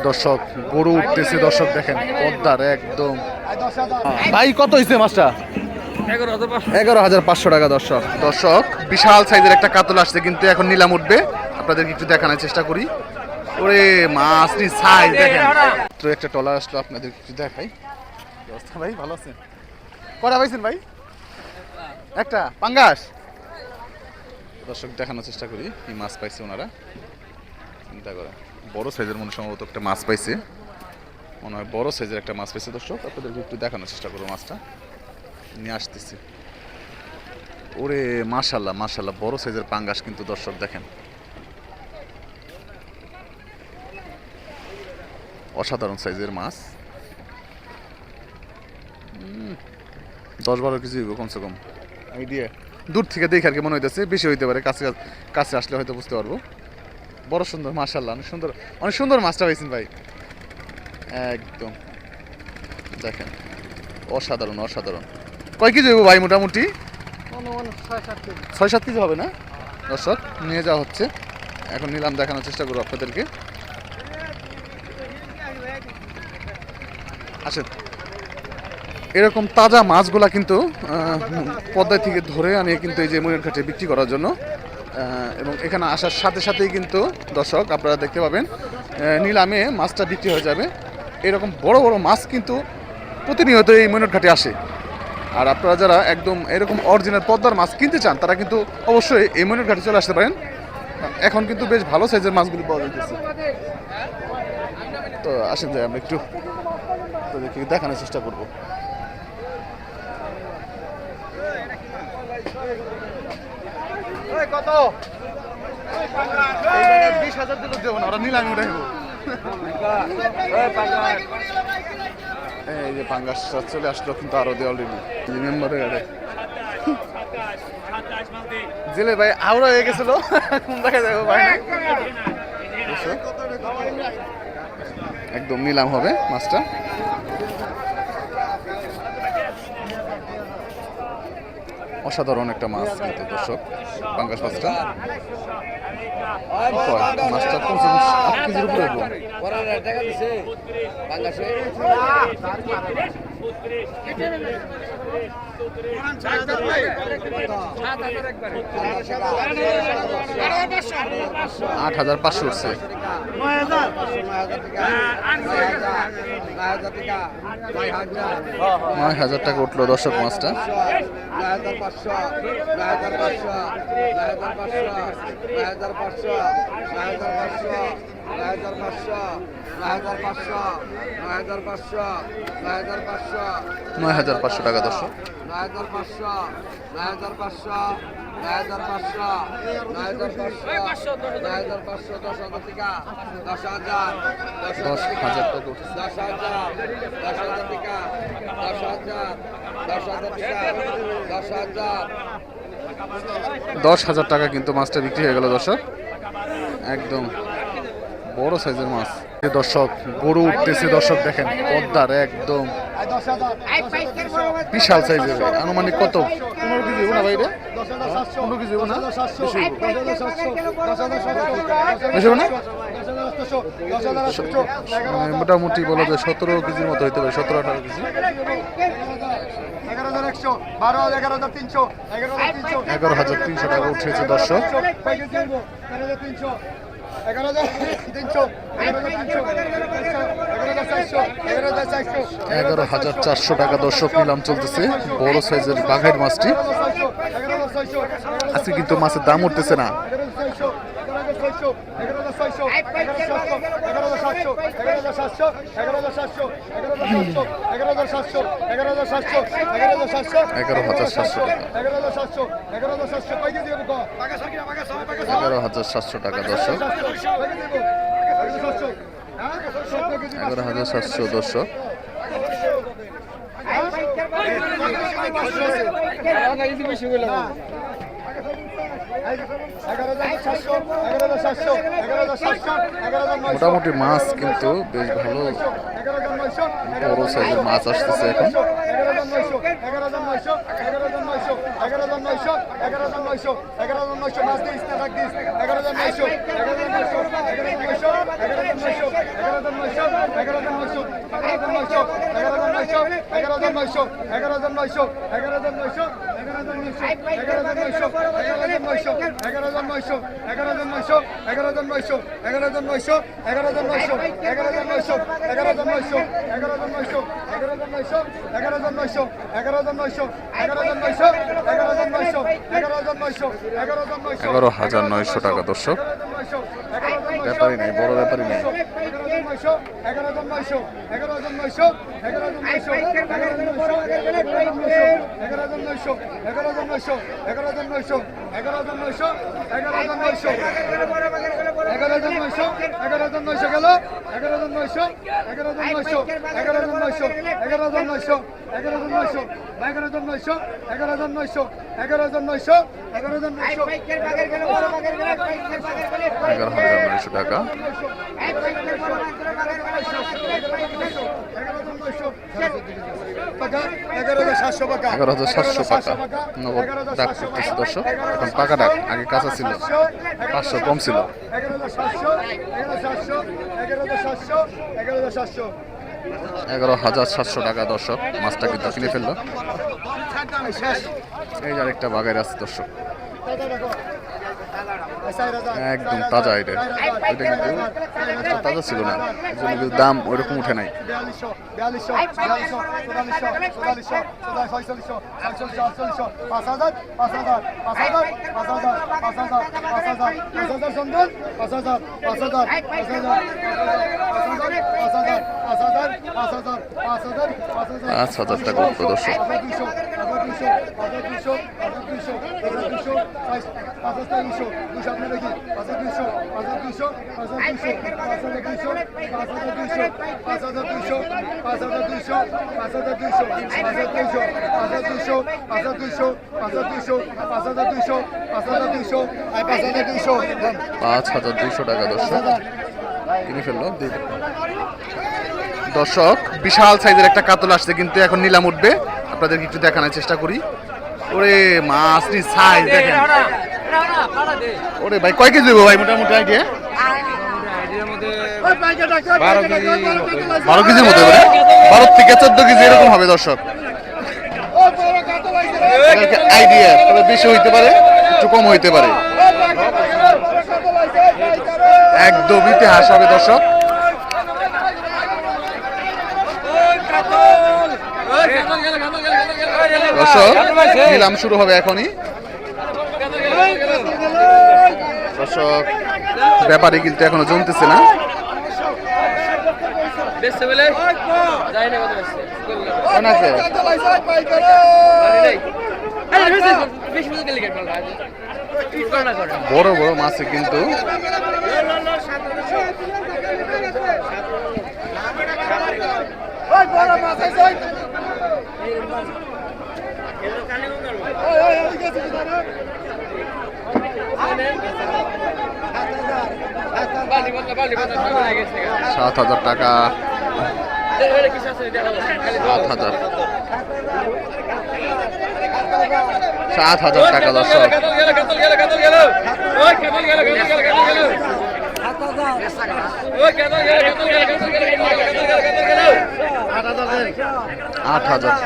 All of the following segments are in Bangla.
দর্শক গরু উঠতেছে দর্শক দেখেন পদ্মার একদম। ভাই কত হয়েছে মাছটা? এগারো হাজার পাঁচশো টাকা দর্শক। দর্শক বিশাল সাইজের একটা কাতল আসছে কিন্তু এখন নিলাম উঠবে। আপনাদেরকে একটু দেখানোর চেষ্টা করি। ওরে মাছ নি সাইজ দেখেন। তো একটা টলার আসলো আপনাদের একটু দেখাই। অবস্থা ভাই ভালো আছেন? কটা পাইছেন ভাই? একটা পাঙ্গাস। দর্শক দেখানোর চেষ্টা করি কি মাছ পাইছে ওনারা। চিন্তা করা বড় সাইজের মনে সম্ভবত একটা মাছ পাইছে। মনে হয় বড় সাইজের একটা মাছ পাইছে দর্শক আপনাদেরকে একটু দেখানোর চেষ্টা করব মাছটা। নিয়ে আসতেছি। ওরে মাশাল্লাহ মাশাল্লাহ বড় সাইজের পাঙ্গাস কিন্তু দর্শক দেখেন। অসাধারণ সাইজের মাছ। উম, দশ বারো কেজি হইব কমসে কম। আইডিয়া। দূর থেকে দেখে আর কি মনে হইতেছে বেশি হইতে পারে কাছে কাছে আসলে হয়তো বুঝতে পারব। বড় সুন্দর মাশাল্লাহ অনেক সুন্দর অনেক সুন্দর মাছটা পাইছেন ভাই। একদম। দেখেন অসাধারণ অসাধারণ। কয় কেজি ভাই মোটামুটি? ছয় সাত কেজি। হবে না? দর্শক নিয়ে যাওয়া হচ্ছে। এখন নিলাম দেখানোর চেষ্টা করব আপনাদেরকে। আসেন। এরকম তাজা মাছগুলা কিন্তু পদ্মায় থেকে ধরে আনিয়ে কিন্তু এই যে ময়ূর ঘাটে বিক্রি করার জন্য এবং এখানে আসার সাথে সাথেই কিন্তু দর্শক আপনারা দেখতে পাবেন নিলামে মাছটা বিক্রি হয়ে যাবে। এরকম বড় বড় মাছ কিন্তু প্রতিনিয়ত এই ময়ূর ঘাটে আসে। আর আপনারা যারা একদম এরকম অরিজিনাল পদ্মার মাছ কিনতে চান, তারা কিন্তু অবশ্যই এই ময়ূর ঘাটে চলে আসতে পারেন। এখন কিন্তু বেশ ভালো সাইজের মাছগুলি পাওয়া যাইতেছে। তো আসেন যাই, আমরা একটু আপনাদেরকে দেখানোর চেষ্টা করব। কত? বিশ হাজার দিলে দেবো না ওরা নিলামি উঠাইব এই যে পাঙ্গাসটা চলে আসলো কিন্তু আরও দিয়ে অলরেডি মেম্বারে গাড়ি জেলে ভাই আউরা হয়ে গেছিল। দেখা যাবে ভাই। একদম নিলাম হবে মাছটা। অসাধারণ একটা মাছ কিন্তু দর্শক পাঙ্গাস মাছটা মাছটা কমসে আট কেজির উপরে আট হাজার পাঁচশো উঠছে। নয় হাজার টাকা উঠল দর্শক মাছটা। নয় হাজার পাঁচশো টাকা দর্শক। দশ হাজার দশ হাজার দশ হাজার দশ হাজার দশ হাজার দশ হাজার টাকা কিন্তু মাছটা বিক্রি হয়ে গেল দর্শক। একদম। বড় সাইজের মাছ। দর্শক, গরু উঠতেছে, দর্শক দেখেন, পদ্মার একদম বিশাল সাইজের। আনুমানিক কত? পনেরো কেজি না ভাই পনেরো কেজি না? মোটামুটি বলা যায় সতেরো কেজির মতো হইতে পারে, সতেরো আঠারো কেজি। এগারো হাজার তিনশো টাকা উঠেছে, দর্শক। এগারো হাজার তিনশো এগারো চারশো টাকা দর্শক নিলাম চলতেছে। বড় সাইজের বাঘের মাছটি। আজকে কিন্তু মাছের দাম উঠতেছে না। ছয়শো এগারো হাজার ছয়শো এগারো হাজার সাতশো এগারো হাজার সাতশো এগারো হাজার সাতশো এগারো হাজার সাতশো এগারো হাজার সাতশো এগারো হাজার সাতশো এগারো হাজার সাতশো টাকা এগারো হাজার সাতশো এগারো হাজার সাতশো এগারো হাজার সাতশো টাকা দর্শক এগারো হাজার সাতশো দর্শক এগারো হাজার সাতশো মোটামুটি মাছ কিন্তু বেশ ভালো বড় সাইজের মাছ আসতেছে এখন এগারো হাজার নয়শো এগারো হাজার নয়শো এগারো হাজার নয়শো এগারো হাজার নয়শো এগারো হাজার নয়শো এগারো হাজার নয়শো এগারো হাজার নয়শো এগারো হাজার নয়শো এগারো হাজার নয়শো এগারো হাজার নয়শো এগারো হাজার নয়শো এগারো হাজার নয়শো এগারো হাজার নয়শো এগারো হাজার নয়শো এগারো হাজার নয়শো এগারো হাজার নয়শো এগারো হাজার নয়শো এগারো হাজার নয়শো নয়শো এগারো হাজার নয়শো এগারো হাজার নয়শো এগারো হাজার নয়শো এগারো হাজার নয়শো এগারো হাজার নয়শো এগারো হাজার নয়শো এগারো হাজার নয়শো এগারো হাজার নয়শো এগারো হাজার নয়শো এগারো হাজার নয়শো এগারো হাজার নয়শো এগারো হাজার নয়শো এগারো হাজার নয়শো এগারো হাজার নয়শো টাকা নাই এগারো হাজার নয়শো এগারো হাজার নয়শো এগারো হাজার নয়শো এগারো হাজার নয়শো এগারো হাজার নয়শো এগারো হাজার নয়শো এগারো হাজার নয়শো এগারো হাজার নয়শো এগারো হাজার নয়শো এগারো হাজার নয়শো গেল এগারো হাজার নয়শো এগারো হাজার নয়শো এগারো হাজার সাতশো পাকা নগদ ডাক করতেছে এখন পাকা ডাক আগে কাঁচা ছিল পাঁচশো কম ছিল এগারো হাজার সাতশো টাকা দর্শক মাছটাকে কিন্তু কিনে ফেলল এই আরেকটা বাঘের আছে দর্শক একদম তাজা এটা এটা কিন্তু তাজা ছিল না এজন্য কিন্তু দাম ওইরকম উঠে নাই পাঁচ হাজার টাকা দর্শক দুশো হাজার দুশো হাজার দুশো হাজার দুশো পাঁচ হাজার দুশো দুশো আপনি দেখি পাঁচ দুশো পাঁচ দুশো পাঁচ দুশো পাঁচ হাজার দুশো পাঁচ হাজার দুশো পাঁচ হাজার দুশো পাঁচ হাজার দুশো পাঁচ হাজার দুশো পাঁচ হাজার দুশো পাঁচ হাজার দুশো পাঁচ হাজার দুশো পাঁচ হাজার দুশো পাঁচ হাজার দুশো পাঁচ হাজার দুশো পাঁচ হাজার দুইশো টাকা দর্শক কিনে ফেলল দিয়ে দিল। দর্শক বিশাল সাইজের একটা কাতল আসছে কিন্তু এখন নিলাম উঠবে আপনাদেরকে একটু দেখানোর চেষ্টা করি। ওরে মাছ নি সাইজ দেখেন। ওরে ভাই কয় কেজি দেবো ভাই মোটামুটি আইডিয়া বারো কেজির মতো বারো থেকে চোদ্দ কেজি এরকম হবে দর্শক। আইডিয়া তবে বেশি হইতে পারে একটু কম হইতে পারে। একদম ইতিহাস হবে দর্শক। নিলাম শুরু হবে এখনই। দর্শক, ব্যাপারে কিন্তু এখনও জমতেছে না। বেচছে বলে যাই না কত সাত হাজার টাকা। সাত হাজার। সাত হাজার টাকা দর্শক। আট হাজার। আট হাজার।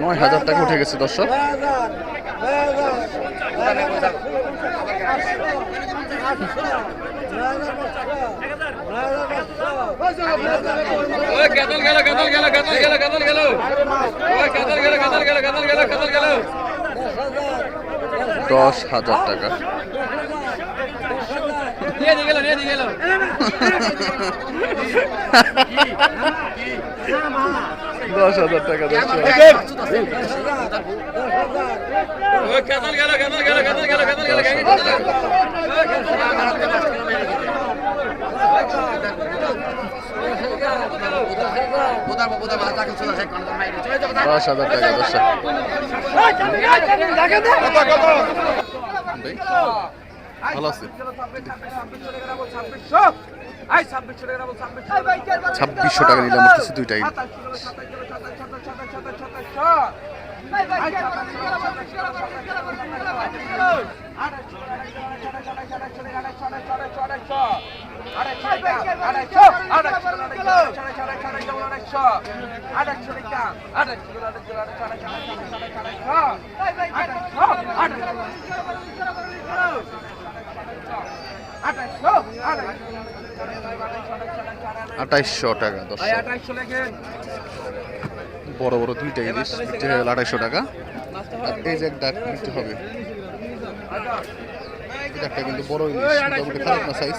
নয় হাজার টাকা উঠে গেছে দর্শক। দশ হাজার টাকা। দশ হাজার টাকা দশ হাজার টাকা দশ ভালো আছে ছাব্বিশশো টাকা নিলাম কিছু দুইটাই আঠাইশশো টাকা দর্শক। বড় বড় দুইটা ইলিশ বিক্রি হয়ে গেল আঠাইশশো টাকা। আর এই যে একটা নিতে হবে। একটা কিন্তু বড় ইলিশ মোটামুটি খারাপ না সাইজ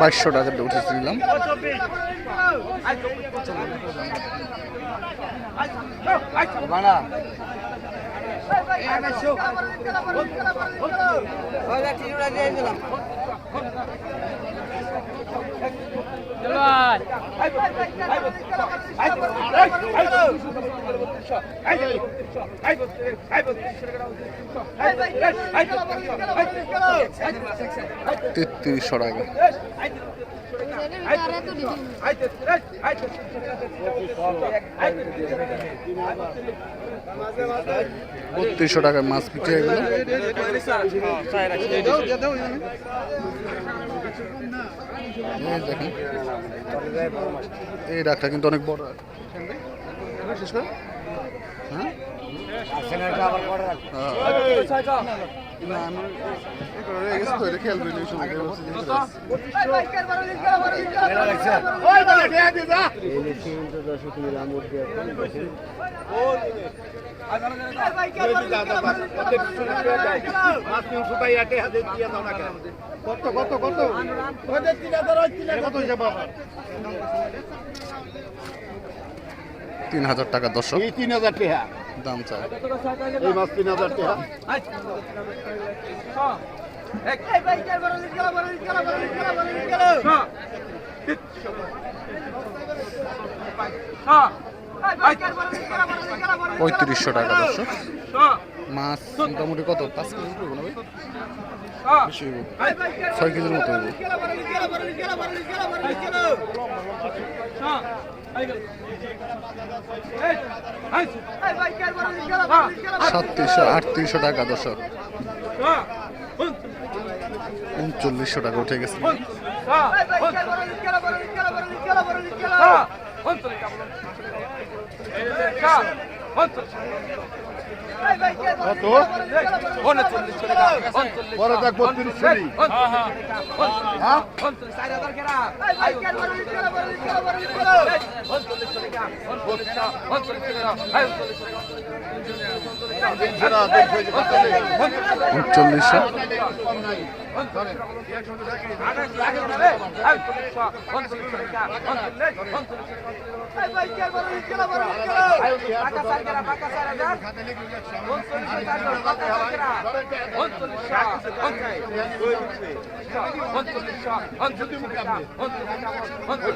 বাইশশো টাকা উঠেছে নিলাম তেত্রিশশো টাকা বত্রিশশো টাকায় মাছ বিক্রি গেল দেখেন এই ডাকটা কিন্তু অনেক বড়? হ্যাঁ? হ্যাঁ। কত কত কত তিন হাজার টাকা দর্শক। এই তিন হাজার টাকা দাম চায় এই মাছ তিন হাজার টাকা পঁয়ত্রিশশো টাকা, দর্শক। মাছ মোটামুটি কত? পাঁচ কেজি করব না ভাই? ছয় কেজির মতো হইব। সাতত্রিশশো, আটত্রিশশো টাকা, দর্শক। উনচল্লিশশো টাকা উঠে গেছে। কত? পরে দেখ বত্রিশ চল্লিশ হ্যাঁ? উনচল্লিশশো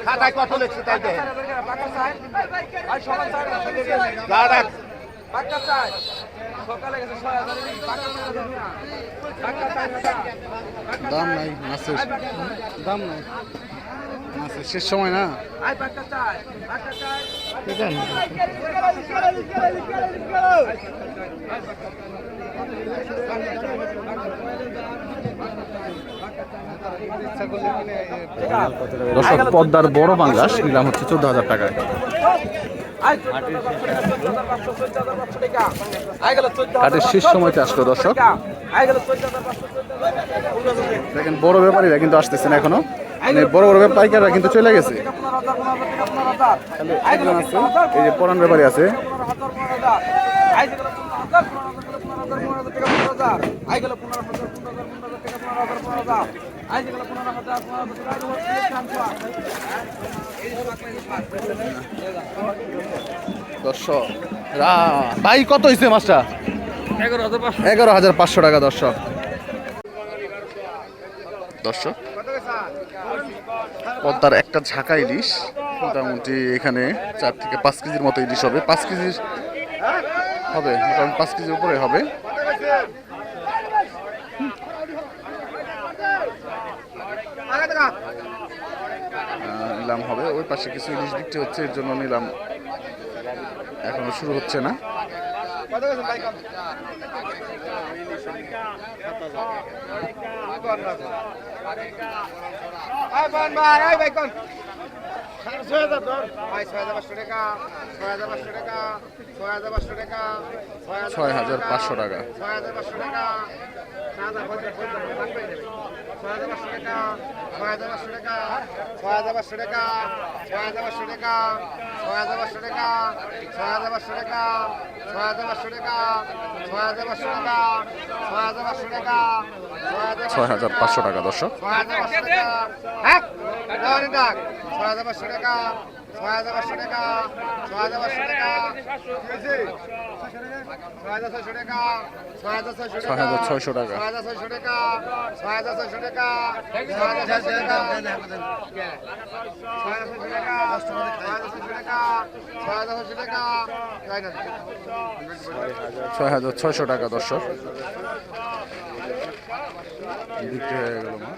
খাতায় কত লেখছে তাই দেখ যা রাখ দাম নাই মাছের। দাম নাই। মাছের শেষ সময় না? দর্শক পদ্মার বড় বাংলাস নিলাম হচ্ছে চোদ্দ হাজার টাকায়। হাটের শেষ সময়তে আসলো, দর্শক। দেখেন, বড় ব্যাপারীরা কিন্তু আসতেছেন এখনও। মানে বড় বড় পাইকাররা কিন্তু চলে গেছে। এই যে পরান ব্যাপারী আছে। আই গেল পনেরো হাজার পনেরো হাজার পনেরো হাজার পনেরো হাজার ভাই, কত হয়েছে মাছটা? এগারো হাজার পাঁচশো টাকা, দর্শক। দর্শক, পদ্মার একটা ঝাঁকা ইলিশ, মোটামুটি এখানে চার থেকে পাঁচ কেজির মতো ইলিশ হবে। পাঁচ কেজির হবে, মোটামুটি পাঁচ কেজির উপরে হবে। নিলাম হবে, ওই পাশে কিছু ইলিশ বিক্রি হচ্ছে, এর জন্য নিলাম। এখনও শুরু হচ্ছে না। ছয় হাজার পাঁচশো টাকা। ছয় হাজার পাঁচশো টাকা। ছয় হাজার পাঁচশো টাকা। ছয় হাজার পাঁচশো টাকা। ছয় হাজার পাঁচশো টাকা, ছয় হাজার পাঁচশো টাকা, ছয় হাজার পাঁচশো টাকা, ছয় হাজার পাঁচশো টাকা, ছয় হাজার পাঁচশো টাকা, ছয় হাজার পাঁচশো টাকা, ছয় হাজার পাঁচশো টাকা দর্শক ছয় হাজার পাঁচশো টাকা ছয় হাজার পাঁচশো টাকা ছয় হাজার পাঁচশো টাকা? ছয় হাজার ছয়শো টাকা ছয় হাজার ছয়শো টাকা টাকা দর্শক বিক্রি হয়ে গেল মাছ